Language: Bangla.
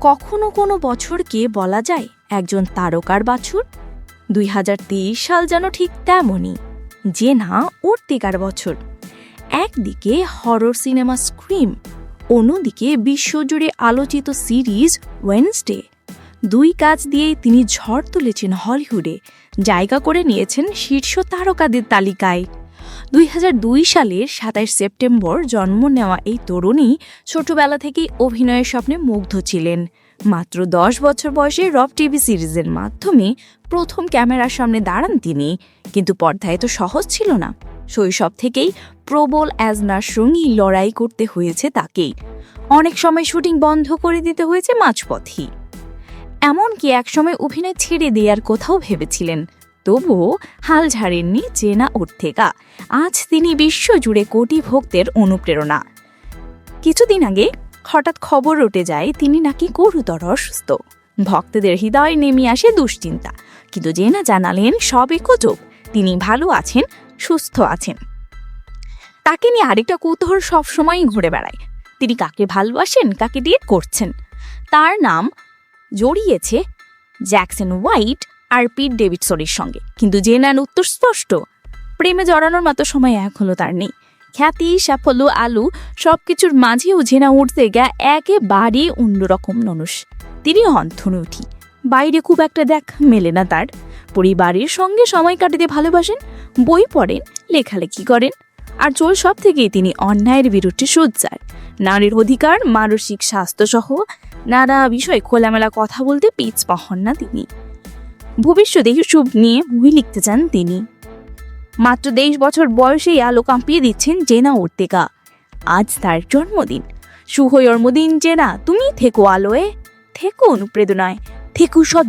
কখনো কোনো বছরকে বলা যায় একজন তারকার বাছুর? দুই হাজার তেইশ সাল যেন ঠিক তেমনই। যে না উর্তিকার বছর। একদিকে হরর সিনেমা স্ক্রিম, অন্যদিকে বিশ্বজুড়ে আলোচিত সিরিজ ওয়েনসডে। দুই কাজ দিয়েই তিনি ঝড় তুলেছেন হলিউডে। জায়গা করে নিয়েছেন শীর্ষ তারকাদের তালিকায়। দুই হাজার দুই সালের সাতাশ সেপ্টেম্বর জন্ম নেওয়া এই তরুণী ছোটবেলা থেকেই অভিনয়ের স্বপ্নে মুগ্ধ ছিলেন। মাত্র দশ বছর বয়সে রব টিভি সিরিজের মাধ্যমে প্রথম ক্যামেরার সামনে দাঁড়ান তিনি। কিন্তু পর্দায় তো সহজ ছিল না। শৈশব থেকেই প্রবল অ্যাজনার সঙ্গেই লড়াই করতে হয়েছে তাকেই। অনেক সময় শুটিং বন্ধ করে দিতে হয়েছে মাঝপথেই। এমনকি একসময় অভিনয় ছেড়ে দেওয়ার কোথাও ভেবেছিলেন। তবুও হাল ঝাড়েননি চেনা ওর্থেকা আজ তিনি বিশ্বজুড়ে কোটি ভক্তের অনুপ্রেরণা। কিছুদিন আগে হঠাৎ খবর উঠে যায়, তিনি নাকি গুরুতর অসুস্থ। ভক্তদের হৃদয় নেমে আসে দুশ্চিন্তা। কিন্তু জেনা জানালেন সবই গুজব তিনি ভালো আছেন, সুস্থ আছেন। তাকে নিয়ে আরেকটা কৌতূহল সবসময়ই ঘুরে বেড়ায়। তিনি কাকে ভালোবাসেন, কাকে ডিয়েট করছেন? তার নাম জড়িয়েছে জ্যাকসন হোয়াইট আর পিট ডেভিডসনের সঙ্গে। কিন্তু জেনার উত্তর স্পষ্ট। প্রেমে জড়ানোর মতো সময় হলো তার নেই। খ্যাতি, সাফল্য, আলু সবকিছুর মাঝেও জেনা উঠতে গা একেবারে অন্যরকম মানুষ তিনি অন্থনুঠি বাইরে খুব একটা দেখ মেলে না তার। পরিবারের সঙ্গে সময় কাটাতে ভালোবাসেন, বই পড়েন, লেখালেখি করেন। আর চোল সব থেকেই তিনি অন্যায়ের বিরুদ্ধে সোচ্চার। নারীর অধিকার, মানসিক স্বাস্থ্যসহ নানা বিষয়ে খোলামেলা কথা বলতে পিছ পাহন না তিনি। ভবিষ্যতে সুব নিয়ে বই লিখতে চান তিনি। মাত্র তেইশ বছর বয়সেই আলো কাঁপিয়ে দিচ্ছেন জেনা ওর্তেকা। আজ তার জন্মদিন। শুভ জন্মদিন জেনা তুমি থেকো আলোয়। থেকো অনুপ্রেরণায়। থেকো সদ